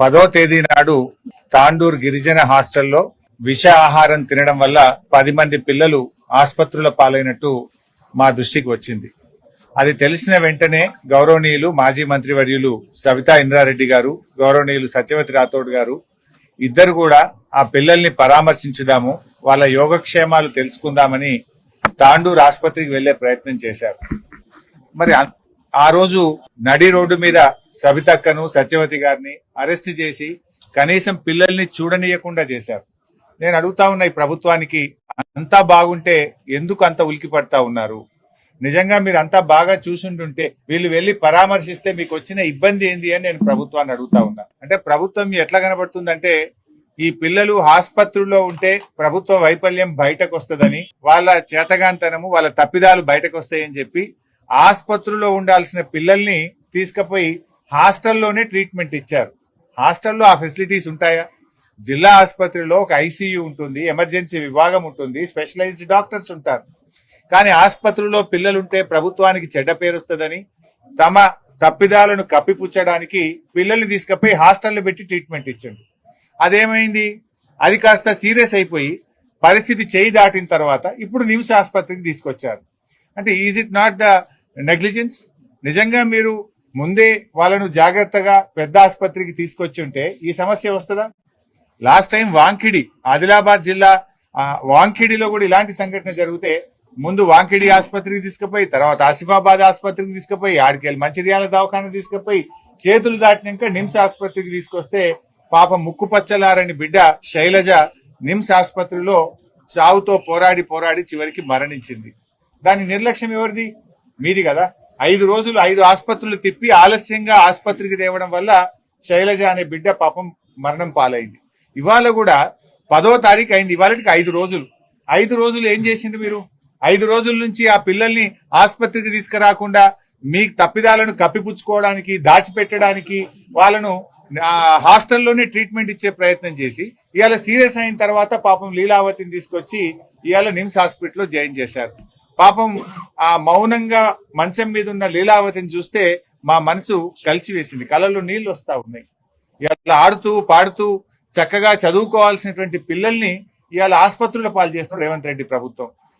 పదో తేదీ నాడు తాండూర్ గిరిజన హాస్టల్లో విష ఆహారం తినడం వల్ల పది మంది పిల్లలు ఆసుపత్రుల పాలైనట్టు మా దృష్టికి వచ్చింది. అది తెలిసిన వెంటనే గౌరవనీయులు మాజీ మంత్రివర్యులు సవితా ఇంద్రారెడ్డి గారు గౌరవనీయులు సత్యవతి రాథోడ్ గారు ఇద్దరు కూడా ఆ పిల్లల్ని పరామర్శించుదాము వాళ్ళ యోగక్షేమాలు తెలుసుకుందామని తాండూర్ ఆసుపత్రికి వెళ్ళే ప్రయత్నం చేశారు. మరి ఆ రోజు నడి రోడ్డు మీద సవితక్కను సత్యవతి గారిని అరెస్ట్ చేసి కనీసం పిల్లల్ని చూడనీయకుండా చేశారు. నేను అడుగుతా ఉన్న ఈ ప్రభుత్వానికి అంతా బాగుంటే ఎందుకు అంత ఉలికి పడతా ఉన్నారు? నిజంగా మీరు అంతా బాగా చూసుంటుంటే వీళ్ళు వెళ్ళి పరామర్శిస్తే మీకు వచ్చిన ఇబ్బంది ఏంది అని నేను ప్రభుత్వాన్ని అడుగుతా ఉన్నా. అంటే ప్రభుత్వం ఎట్లా కనబడుతుందంటే ఈ పిల్లలు ఆసుపత్రుల్లో ఉంటే ప్రభుత్వ వైఫల్యం బయటకు వస్తుందని వాళ్ళ చేతగాంతనము వాళ్ళ తప్పిదాలు బయటకు వస్తాయని చెప్పి ఆసుపత్రిలో ఉండాల్సిన పిల్లల్ని తీసుకుపోయి హాస్టల్లోనే ట్రీట్మెంట్ ఇచ్చారు. హాస్టల్లో ఆ ఫెసిలిటీస్ ఉంటాయా? జిల్లా ఆసుపత్రిలో ఒక ఐసీయూ ఉంటుంది ఎమర్జెన్సీ విభాగం ఉంటుంది స్పెషలైజ్డ్ డాక్టర్స్ ఉంటారు. కానీ ఆసుపత్రిలో పిల్లలుంటే ప్రభుత్వానికి చెడ్డ పేరు వస్తుందని తమ తప్పిదాలను కప్పిపుచ్చడానికి పిల్లల్ని తీసుకుపోయి హాస్టల్లో పెట్టి ట్రీట్మెంట్ ఇచ్చింది. అదేమైంది? అది కాస్త సీరియస్ అయిపోయి పరిస్థితి చేయి దాటిన తర్వాత ఇప్పుడు నిమ్స్ ఆసుపత్రికి తీసుకొచ్చారు. అంటే is it not the negligence నిజంగా మీరు ముందే వాళ్ళను జాగ్రత్తగా పెద్ద ఆసుపత్రికి తీసుకొచ్చి ఉంటే ఈ సమస్య వస్తుందా? లాస్ట్ టైం వాంకిడి ఆదిలాబాద్ జిల్లా వాంకిడిలో కూడా ఇలాంటి సంఘటన జరిగితే ముందు వాంకిడి ఆసుపత్రికి తీసుకుపోయి తర్వాత ఆసిఫాబాద్ ఆసుపత్రికి తీసుకుపోయి ఆడికెళ్ళి మంచిర్యాల దవాఖాన తీసుకుపోయి చేతులు దాటినాక నిమ్స్ ఆసుపత్రికి తీసుకొస్తే పాప ముక్కు పచ్చలారని బిడ్డ శైలజ నిమ్స్ ఆసుపత్రిలో చావుతో పోరాడి పోరాడి చివరికి మరణించింది. దాని నిర్లక్ష్యం ఎవరిది? మీది కదా. ఐదు రోజులు ఐదు ఆసుపత్రులు తిప్పి ఆలస్యంగా ఆసుపత్రికి తేవడం వల్ల శైలజ అనే బిడ్డ పాపం మరణం పాలైంది. ఇవాళ కూడా పదో తారీఖు అయింది. ఇవాళకి ఐదు రోజులు. ఐదు రోజులు ఏం చేసింది మీరు? ఐదు రోజుల నుంచి ఆ పిల్లల్ని ఆసుపత్రికి తీసుకురాకుండా మీ తప్పిదాలను కప్పిపుచ్చుకోవడానికి దాచిపెట్టడానికి వాళ్ళను హాస్టల్లోనే ట్రీట్మెంట్ ఇచ్చే ప్రయత్నం చేసి ఇవాళ సీరియస్ అయిన తర్వాత పాపం లీలావతిని తీసుకొచ్చి ఇవాళ నిమ్స్ హాస్పిటల్లో జాయిన్ చేశారు. పాపం ఆ మౌనంగా మంచం మీద ఉన్న లీలావతిని చూస్తే మా మనసు కలిచివేసింది. కళ్ళలో నీళ్ళు వస్తా ఉన్నాయి. ఇవాళ ఆడుతూ పాడుతూ చక్కగా చదువుకోవాల్సినటువంటి పిల్లల్ని ఇవాళ ఆసుపత్రుల పాలు చేస్తున్నారు రేవంత్ రెడ్డి ప్రభుత్వం.